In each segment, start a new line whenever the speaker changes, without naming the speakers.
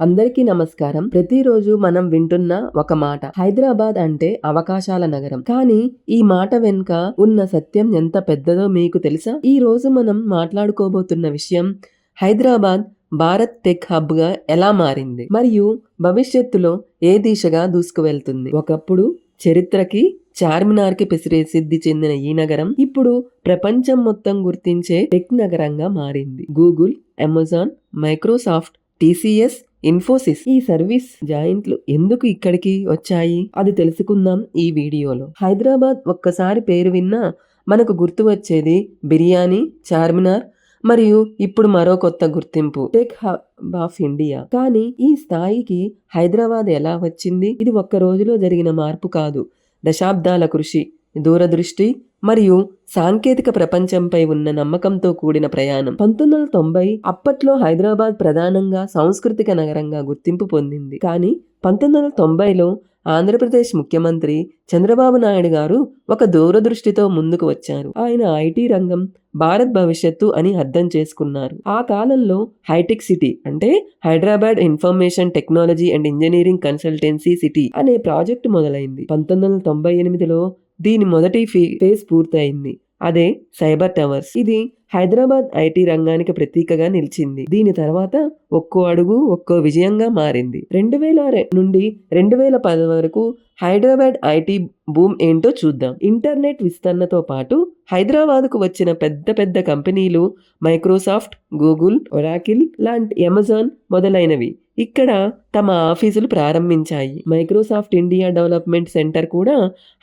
అందరికీ నమస్కారం. ప్రతిరోజు మనం వింటున్న ఒక మాట. హైదరాబాద్ అంటే అవకాశాల నగరం. కానీ ఈ మాట వెనుక ఉన్న సత్యం ఎంత పెద్దదో మీకు తెలుసా? ఈ రోజు మనం మాట్లాడుకోబోతున్న విషయం హైదరాబాద్ భారత్ టెక్ హబ్గా ఎలా మారింది? మరియు భవిష్యత్తులో ఏ దిశగా దూసుకువెళ్తుంది? ఒకప్పుడు చరిత్రకి చార్మినార్కి కి సిద్ధి చెందిన ఈ నగరం ఇప్పుడు ప్రపంచం మొత్తం గుర్తించే టెక్ నగరంగా మారింది. Google Amazon Microsoft TCS Infosys ఈ సర్వీస్ జాయింట్లు ఎందుకు ఇక్కడికి వచ్చాయి? అది తెలుసుకుందాం ఈ వీడియోలో. హైదరాబాద్ ఒక్కసారి పేరు విన్నా మనకు గుర్తు వచ్చేది బిర్యానీ చార్మినార్ మరియు ఇప్పుడు మరో కొత్త గుర్తింపు టెక్ హబ్ ఆఫ్ ఇండియా. కానీ ఈ స్థాయికి హైదరాబాద్ ఎలా వచ్చింది? ఇది ఒక్క రోజులో జరిగిన మార్పు కాదు. దశాబ్దాల కృషి. దూరదృష్టి మరియు సాంకేతిక ప్రపంచంపై ఉన్న నమ్మకంతో కూడిన ప్రయాణం. పంతొమ్మిది వందల తొంభై అప్పట్లో హైదరాబాద్ ప్రధానంగా సాంస్కృతిక నగరంగా గుర్తింపు పొందింది. కానీ పంతొమ్మిది వందల తొంభైలో ఆంధ్రప్రదేశ్ ముఖ్యమంత్రి చంద్రబాబు నాయుడు గారు ఒక దూరదృష్టితో ముందుకు వచ్చారు. ఆయన ఐటీ రంగం భారత్ భవిష్యత్తు అని అర్థం చేసుకున్నారు. ఆ కాలంలో హైటెక్ సిటీ అంటే Hyderabad information technology and engineering consultancy city అనే ప్రాజెక్టు మొదలైంది. పంతొమ్మిది వందల తొంభై ఎనిమిదిలో దీని మొదటి ఫేజ్ పూర్తయింది. అదే సైబర్ టవర్స్. ఇది హైదరాబాద్ ఐటీ రంగానికి ప్రతీకగా నిలిచింది. దీని తర్వాత ఒక్కో అడుగు ఒక్కో విజయంగా మారింది. రెండు వేల నుండి రెండు వేల పది వరకు హైదరాబాద్ ఐటీ బూమ్ ఏంటో చూద్దాం. ఇంటర్నెట్ విస్తరణతో పాటు హైదరాబాద్కు వచ్చిన పెద్ద పెద్ద కంపెనీలు మైక్రోసాఫ్ట్ గూగుల్ ఒరాకిల్ లాంటి అమెజాన్ మొదలైనవి ఇక్కడ తమ ఆఫీసులు ప్రారంభించాయి. మైక్రోసాఫ్ట్ ఇండియా డెవలప్మెంట్ సెంటర్ కూడా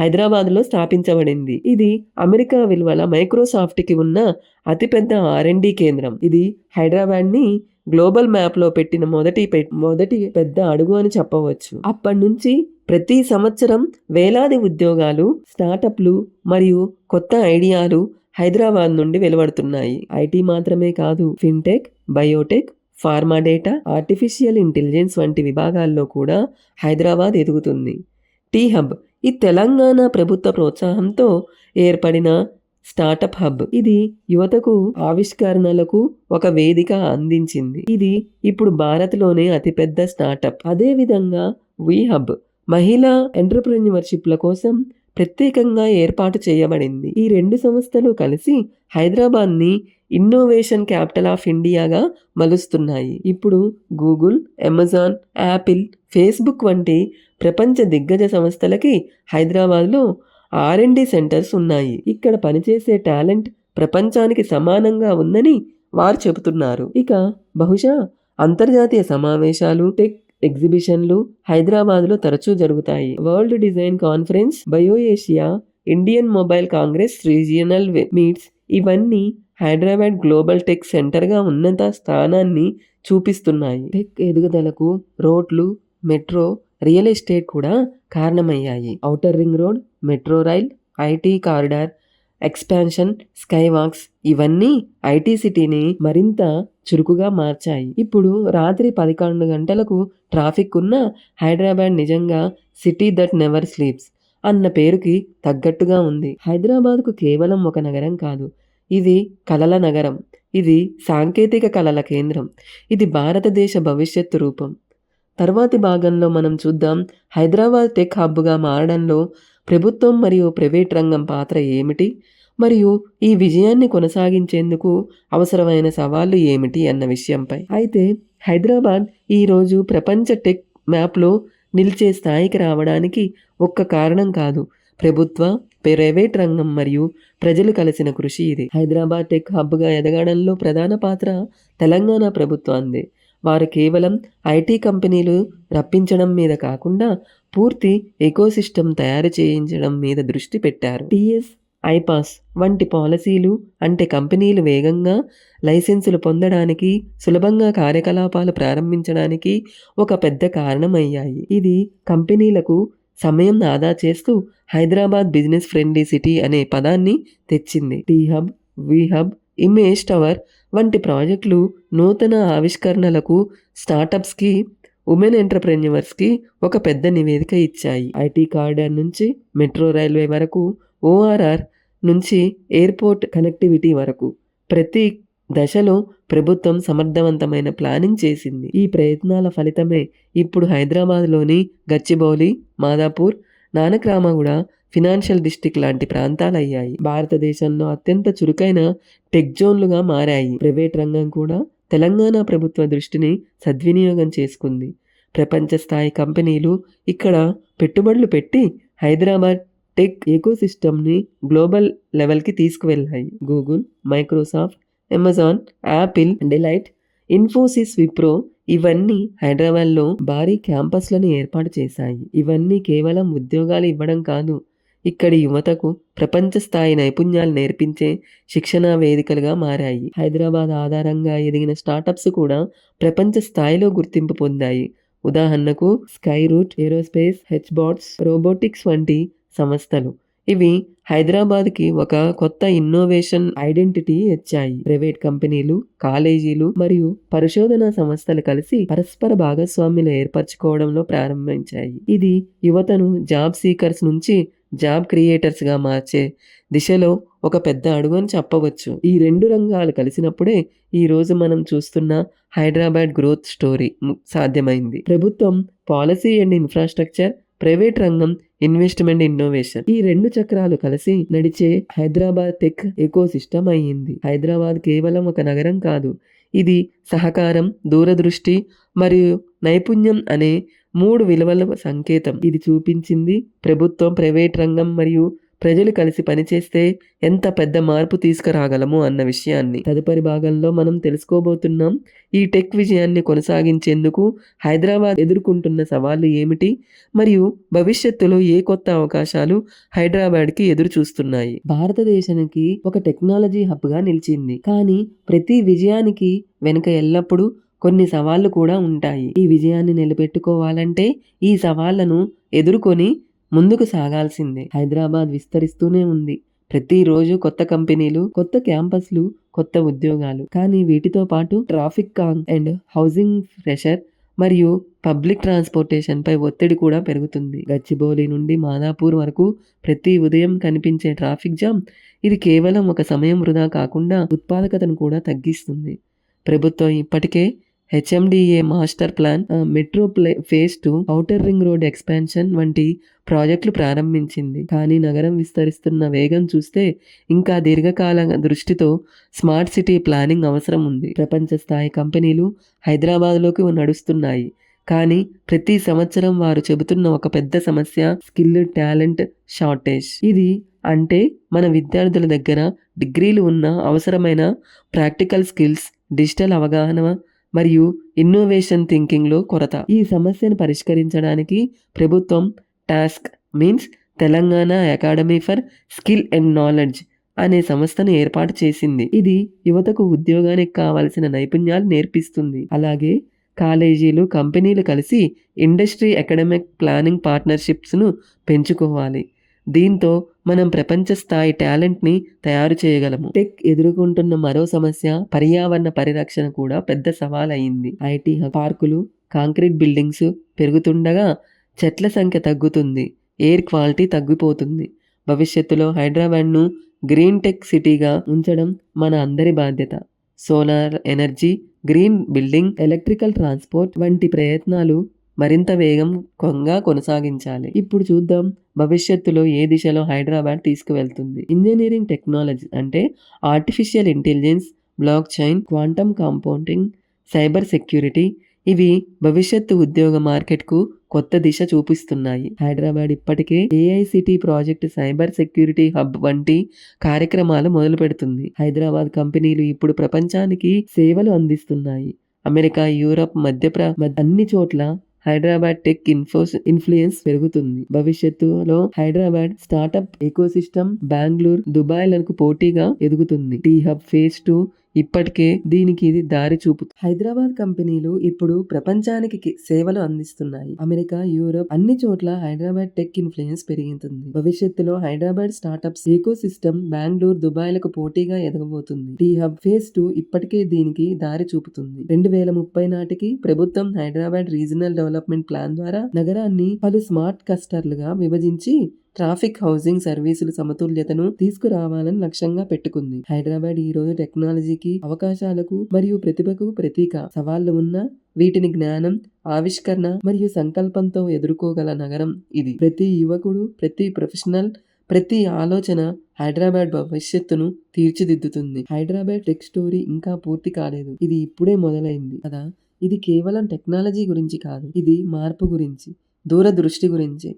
హైదరాబాద్లో స్థాపించబడింది. ఇది అమెరికా విలువల మైక్రోసాఫ్ట్కి ఉన్న అతిపెద్ద ఆర్ఎండి కేంద్రం. ఇది హైదరాబాద్ని గ్లోబల్ మ్యాప్లో పెట్టిన మొదటి మొదటి పెద్ద అడుగు అని చెప్పవచ్చు. అప్పటి నుంచి ప్రతి సంవత్సరం వేలాది ఉద్యోగాలు స్టార్టప్లు మరియు కొత్త ఐడియాలు హైదరాబాద్ నుండి వెలువడుతున్నాయి. ఐటీ మాత్రమే కాదు fintech biotech pharma data artificial intelligence వంటి విభాగాల్లో కూడా హైదరాబాద్ ఎదుగుతుంది. టీ హబ్ ఈ తెలంగాణ ప్రభుత్వ ప్రోత్సాహంతో ఏర్పడిన స్టార్టప్ హబ్. ఇది యువతకు ఆవిష్కరణలకు ఒక వేదిక అందించింది. ఇది ఇప్పుడు భారత్లోనే అతిపెద్ద స్టార్టప్. అదేవిధంగా వి హబ్ మహిళా ఎంటర్ప్రెన్యూర్షిప్ల కోసం ప్రత్యేకంగా ఏర్పాటు చేయబడింది. ఈ రెండు సంస్థలు కలిసి హైదరాబాద్ని ఇన్నోవేషన్ క్యాపిటల్ ఆఫ్ ఇండియాగా మలుస్తున్నాయి. ఇప్పుడు గూగుల్ అమెజాన్ యాపిల్ ఫేస్బుక్ వంటి ప్రపంచ దిగ్గజ సంస్థలకి హైదరాబాద్లో ఆర్ఎండి సెంటర్స్ ఉన్నాయి. ఇక్కడ పనిచేసే టాలెంట్ ప్రపంచానికి సమానంగా ఉందని వారు చెబుతున్నారు. ఇక బహుశా అంతర్జాతీయ సమావేశాలు టెక్ ఎగ్జిబిషన్లు హైదరాబాద్లో తరచూ జరుగుతాయి. World design conference bioasia Indian mobile congress regional meets ఇవన్నీ హైదరాబాద్ గ్లోబల్ టెక్ సెంటర్గా ఉన్నత స్థానాన్ని చూపిస్తున్నాయి. టెక్ ఎదుగుదలకు రోడ్లు మెట్రో రియల్ ఎస్టేట్ కూడా కారణమయ్యాయి. Outer ring road metro rail IT corridor expansion skywalks ఇవన్నీ ఐటీ సిటీని మరింత చురుకుగా మార్చాయి. ఇప్పుడు రాత్రి పదకొండు గంటలకు ట్రాఫిక్ ఉన్న హైదరాబాద్ నిజంగా సిటీ దట్ నెవర్ స్లీప్స్ అన్న పేరుకి తగ్గట్టుగా ఉంది. హైదరాబాద్కు కేవలం ఒక నగరం కాదు ఇది కలల నగరం. ఇది సాంకేతిక కళల కేంద్రం. ఇది భారతదేశ భవిష్యత్తు రూపం. తర్వాతి భాగంలో మనం చూద్దాం హైదరాబాద్ టెక్ హబ్గా మారడంలో ప్రభుత్వం మరియు ప్రైవేట్ రంగం పాత్ర ఏమిటి? మరియు ఈ విజయాన్ని కొనసాగించేందుకు అవసరమైన సవాళ్ళు ఏమిటి అన్న విషయంపై. అయితే హైదరాబాద్ ఈరోజు ప్రపంచ టెక్ మ్యాప్లో నిలిచే స్థాయికి రావడానికి ఒక్క కారణం కాదు. ప్రభుత్వ ప్రైవేట్ రంగం మరియు ప్రజలు కలిసిన కృషి ఇది. హైదరాబాద్ టెక్ హబ్గా ఎదగడంలో ప్రధాన పాత్ర తెలంగాణ ప్రభుత్వాందే వారు కేవలం ఐటీ కంపెనీలు రప్పించడం మీద కాకుండా పూర్తి ఎకోసిస్టమ్ తయారు చేయించడం మీద దృష్టి పెట్టారు. టీఎస్ ఐపాస్ వంటి పాలసీలు అంటే కంపెనీలు వేగంగా లైసెన్సులు పొందడానికి సులభంగా కార్యకలాపాలు ప్రారంభించడానికి ఒక పెద్ద కారణమయ్యాయి. ఇది కంపెనీలకు సమయం ఆదా చేస్తూ హైదరాబాద్ బిజినెస్ ఫ్రెండ్లీ సిటీ అనే పదాన్ని తెచ్చింది. T hub we hub image tower వంటి ప్రాజెక్టులు నూతన ఆవిష్కరణలకు స్టార్టప్స్కి ఉమెన్ ఎంటర్ప్రెన్యూవర్స్కి ఒక పెద్ద నివేదిక ఇచ్చాయి. ఐటీ కార్డర్ నుంచి మెట్రో రైల్వే వరకు ఓఆర్ఆర్ నుంచి ఎయిర్పోర్ట్ కనెక్టివిటీ వరకు ప్రతి దశలో ప్రభుత్వం సమర్థవంతమైన ప్లానింగ్ చేసింది. ఈ ప్రయత్నాల ఫలితమే ఇప్పుడు హైదరాబాద్లోని గచ్చిబౌలి మాదాపూర్ నానక్రామగూడ ఫినాన్షియల్ డిస్టిక్ లాంటి ప్రాంతాలు అయ్యాయి భారతదేశంలో అత్యంత చురుకైన టెక్ జోన్లుగా మారాయి. ప్రైవేట్ రంగం కూడా తెలంగాణ ప్రభుత్వ దృష్టిని సద్వినియోగం చేసుకుంది. ప్రపంచ స్థాయి కంపెనీలు ఇక్కడ పెట్టుబడులు పెట్టి హైదరాబాద్ టెక్ ఎకోసిస్టమ్ని గ్లోబల్ లెవెల్కి తీసుకువెళ్ళాయి. Google Microsoft Amazon Apple Deloitte Infosys Wipro ఇవన్నీ హైదరాబాద్లో భారీ క్యాంపస్లను ఏర్పాటు చేశాయి. ఇవన్నీ కేవలం ఉద్యోగాలు ఇవ్వడం కాదు ఇక్కడి యువతకు ప్రపంచ స్థాయి నైపుణ్యాలు నేర్పించే శిక్షణా వేదికలుగా మారాయి. హైదరాబాద్ ఆధారంగా ఎదిగిన స్టార్టప్స్ కూడా ప్రపంచ స్థాయిలో గుర్తింపు పొందాయి. ఉదాహరణకు స్కై రూట్ ఏరోస్పేస్ హెచ్బాట్స్ రోబోటిక్స్ వంటి సంస్థలు. ఇవి హైదరాబాద్కి ఒక కొత్త ఇన్నోవేషన్ ఐడెంటిటీ ఇచ్చాయి. ప్రైవేట్ కంపెనీలు కాలేజీలు మరియు పరిశోధనా సంస్థలు కలిసి పరస్పర భాగస్వామ్యులు ఏర్పరచుకోవడంలో ప్రారంభించాయి. ఇది యువతను జాబ్ సీకర్స్ నుంచి జాబ్ క్రియేటర్స్గా మార్చే దిశలో ఒక పెద్ద అడుగు అని చెప్పవచ్చు. ఈ రెండు రంగాలు కలిసినప్పుడే ఈ రోజు మనం చూస్తున్న హైదరాబాద్ గ్రోత్ స్టోరీ సాధ్యమైంది. ప్రభుత్వం పాలసీ అండ్ ఇన్ఫ్రాస్ట్రక్చర్ ప్రైవేట్ రంగం ఇన్వెస్ట్మెంట్ ఇన్నోవేషన్ ఈ రెండు చక్రాలు కలిసి నడిచే హైదరాబాద్ టెక్ ఎకో సిస్టమ్ అయ్యింది. హైదరాబాద్ కేవలం ఒక నగరం కాదు ఇది సహకారం దూరదృష్టి మరియు నైపుణ్యం అనే మూడు విలువల సంకేతం. ఇది చూపించింది ప్రభుత్వం ప్రైవేట్ రంగం మరియు ప్రజలు కలిసి పనిచేస్తే ఎంత పెద్ద మార్పు తీసుకురాగలము అన్న విషయాన్ని. తదుపరి భాగంలో మనం తెలుసుకోబోతున్నాం ఈ టెక్ విజయాన్ని కొనసాగించేందుకు హైదరాబాద్ ఎదుర్కొంటున్న సవాళ్ళు ఏమిటి? మరియు భవిష్యత్తులో ఏ కొత్త అవకాశాలు హైదరాబాద్కి ఎదురు చూస్తున్నాయి భారతదేశానికి ఒక టెక్నాలజీ హబ్గా నిలిచింది. కానీ ప్రతి విజయానికి వెనుక ఎల్లప్పుడూ కొన్ని సవాళ్ళు కూడా ఉంటాయి. ఈ విజయాన్ని నిలబెట్టుకోవాలంటే ఈ సవాళ్ళను ఎదుర్కొని ముందుకు సాగాల్సిందే. హైదరాబాద్ విస్తరిస్తూనే ఉంది. ప్రతిరోజు కొత్త కంపెనీలు కొత్త క్యాంపస్లు కొత్త ఉద్యోగాలు. కానీ వీటితో పాటు ట్రాఫిక్ కాంగ్ అండ్ హౌసింగ్ ప్రెషర్ మరియు పబ్లిక్ ట్రాన్స్పోర్టేషన్ పై ఒత్తిడి కూడా పెరుగుతుంది. గచ్చిబౌలి నుండి మాదాపూర్ వరకు ప్రతి ఉదయం కనిపించే ట్రాఫిక్ జామ్ ఇది కేవలం ఒక సమయం వృధా కాకుండా ఉత్పాదకతను కూడా తగ్గిస్తుంది. ప్రభుత్వం ఇప్పటికే HMDA master plan metro play phase two outer ring road expansion వంటి ప్రాజెక్టులు ప్రారంభించింది. కానీ నగరం విస్తరిస్తున్న వేగం చూస్తే ఇంకా దీర్ఘకాల దృష్టితో స్మార్ట్ సిటీ ప్లానింగ్ అవసరం ఉంది. ప్రపంచ స్థాయి కంపెనీలు హైదరాబాద్లోకి నడుస్తున్నాయి. కానీ ప్రతి సంవత్సరం వారు చెబుతున్న ఒక పెద్ద సమస్య స్కిల్ టాలెంట్ షార్టేజ్. ఇది అంటే మన విద్యార్థుల దగ్గర డిగ్రీలు ఉన్న అవసరమైన ప్రాక్టికల్ స్కిల్స్ డిజిటల్ అవగాహన మరియు ఇన్నోవేషన్ థింకింగ్లో కొరత. ఈ సమస్యను పరిష్కరించడానికి ప్రభుత్వం TASK means Telangana academy for skill and knowledge అనే సంస్థను ఏర్పాటు చేసింది. ఇది యువతకు ఉద్యోగానికి కావలసిన నైపుణ్యాలు నేర్పిస్తుంది. అలాగే కాలేజీలు కంపెనీలు కలిసి ఇండస్ట్రీ అకాడమిక్ ప్లానింగ్ పార్ట్నర్షిప్స్ను పెంచుకోవాలి. దీంతో మనం ప్రపంచ స్థాయి టాలెంట్ని తయారు చేయగలము. టెక్ ఎదుర్కొంటున్న మరో సమస్య పర్యావరణ పరిరక్షణ కూడా పెద్ద సవాల్ అయింది ఐటీ పార్కులు కాంక్రీట్ బిల్డింగ్స్ పెరుగుతుండగా చెట్ల సంఖ్య తగ్గుతుంది ఎయిర్ క్వాలిటీ తగ్గిపోతుంది. భవిష్యత్తులో హైదరాబాద్ను గ్రీన్ టెక్ సిటీగా ఉంచడం మన అందరి బాధ్యత. Solar energy green building electrical transport వంటి ప్రయత్నాలు మరింత వేగంగా కొనసాగించాలి. ఇప్పుడు చూద్దాం భవిష్యత్తులో ఏ దిశలో హైదరాబాద్ తీసుకువెళ్తుంది. ఇంజనీరింగ్ టెక్నాలజీ అంటే artificial intelligence block chain quantum compounding cyber security ఇవి భవిష్యత్తు ఉద్యోగ మార్కెట్కు కొత్త దిశ చూపిస్తున్నాయి. హైదరాబాద్ ఇప్పటికే AICT project cyber security hub వంటి కార్యక్రమాలు మొదలు పెడుతుంది హైదరాబాద్ కంపెనీలు ఇప్పుడు ప్రపంచానికి సేవలు అందిస్తున్నాయి. అమెరికా యూరప్ మధ్యప్ర మధ్య అన్ని చోట్ల హైదరాబాద్ టెక్ ఇన్ఫోస్ ఇన్ఫ్లుయెన్స్ పెరుగుతుంది. భవిష్యత్తులో హైదరాబాద్ స్టార్టప్ ఎకోసిస్టమ్ బెంగళూరు దుబాయ్లకు పోటీగా ఎదుగుతుంది. టీ హబ్ ఫేజ్ టూ ఇప్పటికే దీనికి ఇది దారి చూపు హైదరాబాద్ కంపెనీలు ఇప్పుడు ప్రపంచానికి సేవలు అందిస్తున్నాయి. అమెరికా యూరోప్ అన్ని చోట్ల హైదరాబాద్ టెక్ ఇన్ఫ్లుయెన్స్ పెరిగింది భవిష్యత్తులో Hyderabad startups eco system Bengaluru దుబాయ్లకు పోటీగా ఎదగబోతుంది. టీ హబ్ ఫేజ్ టూ ఇప్పటికే దీనికి దారి చూపుతుంది. రెండు వేల ముప్పై నాటికి ప్రభుత్వం హైదరాబాద్ రీజనల్ డెవలప్మెంట్ ప్లాన్ ద్వారా నగరాన్ని పలు స్మార్ట్ క్లస్టర్లుగా విభజించి ట్రాఫిక్ హౌసింగ్ సర్వీసులు సమతుల్యతను తీసుకురావాలని లక్ష్యంగా పెట్టుకుంది. హైదరాబాద్ ఈ రోజు టెక్నాలజీకి అవకాశాలకు మరియు ప్రతిభకు ప్రతీక. సవాళ్ళు ఉన్న వీటిని జ్ఞానం ఆవిష్కరణ మరియు సంకల్పంతో ఎదుర్కోగల నగరం ఇది. ప్రతి యువకుడు ప్రతి ప్రొఫెషనల్ ప్రతి ఆలోచన హైదరాబాద్ భవిష్యత్తును తీర్చిదిద్దుతుంది. హైదరాబాద్ టెక్ స్టోరీ ఇంకా పూర్తి కాలేదు. ఇది ఇప్పుడే మొదలైంది కదా. ఇది కేవలం టెక్నాలజీ గురించి కాదు. ఇది మార్పు గురించి దూరదృష్టి గురించి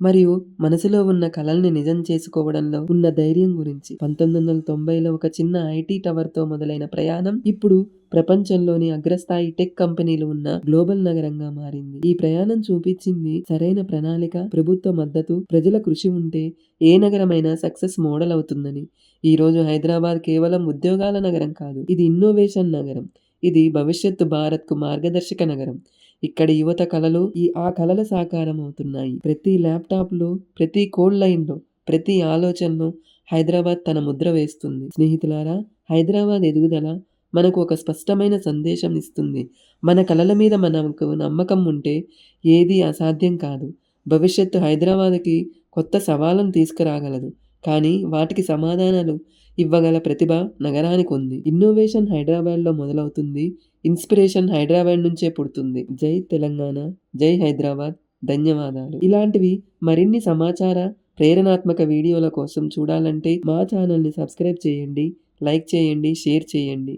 మరియు మనసులో ఉన్న కలల్ని నిజం చేసుకోవడంలో ఉన్న ధైర్యం గురించి. పంతొమ్మిది వందల తొంభైలో ఒక చిన్న ఐటీ టవర్తో మొదలైన ప్రయాణం ఇప్పుడు ప్రపంచంలోని అగ్రస్థాయి టెక్ కంపెనీలు ఉన్న గ్లోబల్ నగరంగా మారింది. ఈ ప్రయాణం చూపించింది సరైన ప్రణాళిక ప్రభుత్వ మద్దతు ప్రజల కృషి ఉంటే ఏ నగరమైనా సక్సెస్ మోడల్ అవుతుందని. ఈ రోజు హైదరాబాద్ కేవలం ఉద్యోగాల నగరం కాదు ఇది ఇన్నోవేషన్ నగరం. ఇది భవిష్యత్తు భారత్కు మార్గదర్శక నగరం. ఇక్కడ యువత కళలు ఈ ఆ కళల సాకారం అవుతున్నాయి ప్రతి ల్యాప్టాప్లో ప్రతి కోడ్ లైన్లో ప్రతి ఆలోచనలో హైదరాబాద్ తన ముద్ర వేస్తుంది. స్నేహితులారా హైదరాబాద్ ఎదుగుదల మనకు ఒక స్పష్టమైన సందేశం ఇస్తుంది. మన కళల మీద మనకు నమ్మకం ఉంటే ఏది అసాధ్యం కాదు. భవిష్యత్తు హైదరాబాద్కి కొత్త సవాళ్ళను తీసుకురాగలదు. కానీ వాటికి సమాధానాలు ఇవ్వగల ప్రతిభ నగరానికి ఉంది. ఇన్నోవేషన్ హైదరాబాద్లో మొదలవుతుంది. ఇన్స్పిరేషన్ హైదరాబాద్ నుంచే పుడుతుంది. జై తెలంగాణ జై హైదరాబాద్. ధన్యవాదాలు. ఇలాంటివి మరిన్ని సమాచార ప్రేరణాత్మక వీడియోల కోసం చూడాలంటే మా ఛానల్ని సబ్స్క్రైబ్ చేయండి లైక్ చేయండి షేర్ చేయండి.